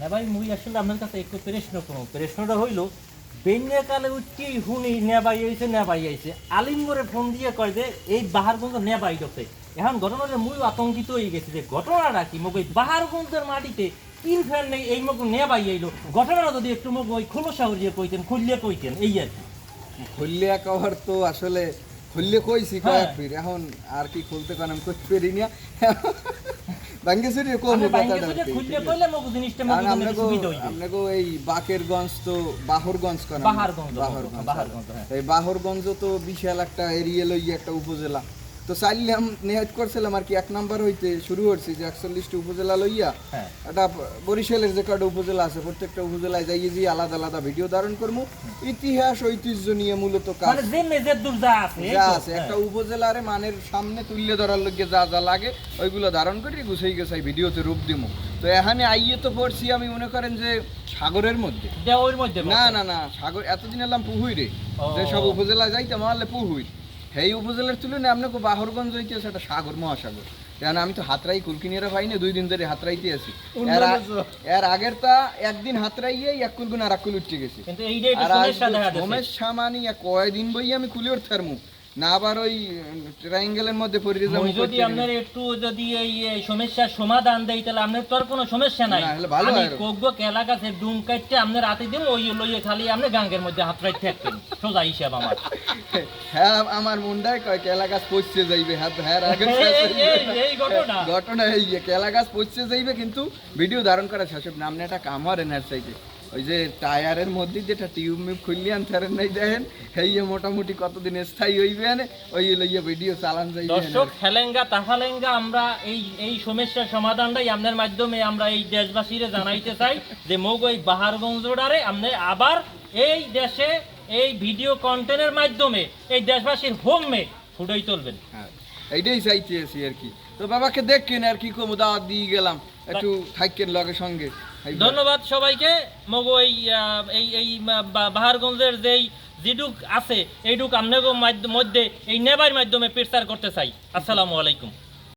না ভাই মুই আসলে আপনার কাছে একটু প্রশ্ন করব। প্রশ্নটা হইল বেন্যা কালে উঠছি হুনি নেবাই আইছে নেবাই আইছে। আলিম করে ফোন দিয়ে কয় যে এই বাহারগঞ্জ নেবাই গেছে এখন ঘটনাটা মুই আতঙ্কিত হয়ে গেছে যে ঘটনাটা কি? মোক ওই বাহারগঞ্জের মাটিতে তিন ফ্যান নেই এই মোক নেবাই আইলো। ঘটনাটা যদি একটু মোক ওই খোলসা হরিয়ে কইতেন খুললে কইতেন এই আর কি। খুললে কভার তো আসলে খুললে কইছি হ্যাঁ। কয়েক এখন আর কি খুলতে কারণ আমি করতে কম কথাটা খুললে কইলে জিনিসটা সুবিধা হইবে এই বাকেরগঞ্জ তো বাহরগঞ্জ কেন বাহারগঞ্জ, বাহরগঞ্জ হ্যাঁ। এই বাহরগঞ্জ তো বিশাল একটা এরিয়া লইয়া একটা উপজেলা। তো চাইলাম নেহাত করছিলাম আর কি। এক নাম্বার হইতে শুরু করছি যে একচল্লিশটি উপজেলা লইয়া হ্যাঁ। একটা বরিশালের যে কটা উপজেলা আছে প্রত্যেকটা উপজেলায় যাইয়ে যে আলাদা আলাদা ভিডিও ধারণ করব ইতিহাস ঐতিহ্য নিয়ে মূলত কাজ। মানে যে আছে। একটা উপজেলারে মানের সামনে তুললে ধরার লগে যা যা লাগে ওইগুলো ধারণ করে গুছাই গেছাই ভিডিওতে রূপ দিমু। তো এখানে আইয়ে তো পড়ছি আমি মনে করেন যে সাগরের মধ্যে। না না না সাগর এতদিন এলাম পুহুই রে। যে সব উপজেলা যাইতাম আনলে পুহুই। এই উপজেলার তুলনায় আপনাকে বাহরগঞ্জ হইতেছে একটা সাগর মহাসাগর। কেন আমি তো হাতরাই কুলকিনিয়ারা পাইনি দুই দিন ধরে হাতরাইতে আছি। এর আগের তা একদিন হাতরাইয়ে এক কুলগুন আর এক কুল উঠে গেছি। সামানি আর মানে আর কয়দিন বই আমি খুলে উঠতে না আবার ওই ট্রায়াঙ্গেলের মধ্যে পড়ে যাব যদি আপনার একটু যদি এই সমস্যার সমাধান দেই তাহলে আপনার কোনো সমস্যা নাই। ভালো আমি হয় আরও। কোগ্য কেলা গাছের ডুম কাটতে আপনার রাতে দিন ওই লইয়ে খালি আপনি গাঙ্গের মধ্যে হাত থাকতেন সোজা হিসাব আমার। হ্যাঁ আমার মুন্ডায় কয় কেলা গাছ পচছে যাইবে হ্যাঁ আগে এই- ঘটনা। ঘটনা এই কেলা গাছ পচছে যাইবে কিন্তু ভিডিও ধারণ করা শাসক নামনে একটা কামার চাইতে। ওই যে টায়ারের মধ্যে যেটা টিউব মিউব খুললি আনতারেন নাই দেখেন এই যে মোটামুটি কতদিন স্থায়ী হইবে আনে ওই লইয়া ভিডিও চালান যাইবে দর্শক হেলেঙ্গা তাহালেঙ্গা আমরা এই এই সমস্যার সমাধানটাই আপনার মাধ্যমে আমরা এই দেশবাসীরে জানাইতে চাই যে মোগ ওই বাহারগঞ্জডারে আপনি আবার এই দেশে এই ভিডিও কন্টেন্টের মাধ্যমে এই দেশবাসীর হোমে ফুটাই তুলবেন। হ্যাঁ, এইটাই চাইতে আছি আর কি। তো বাবাকে দেখেন আর কি কমু দাওয়াত দিয়ে গেলাম। একটু থাকেন লগে সঙ্গে। ধন্যবাদ সবাইকে। মগো এই এই এই বাহারগঞ্জের যেই যেটুক আছে এইটুক আপনাকে মধ্যে এই নেবার মাধ্যমে প্রচার করতে চাই। আসসালামু আলাইকুম।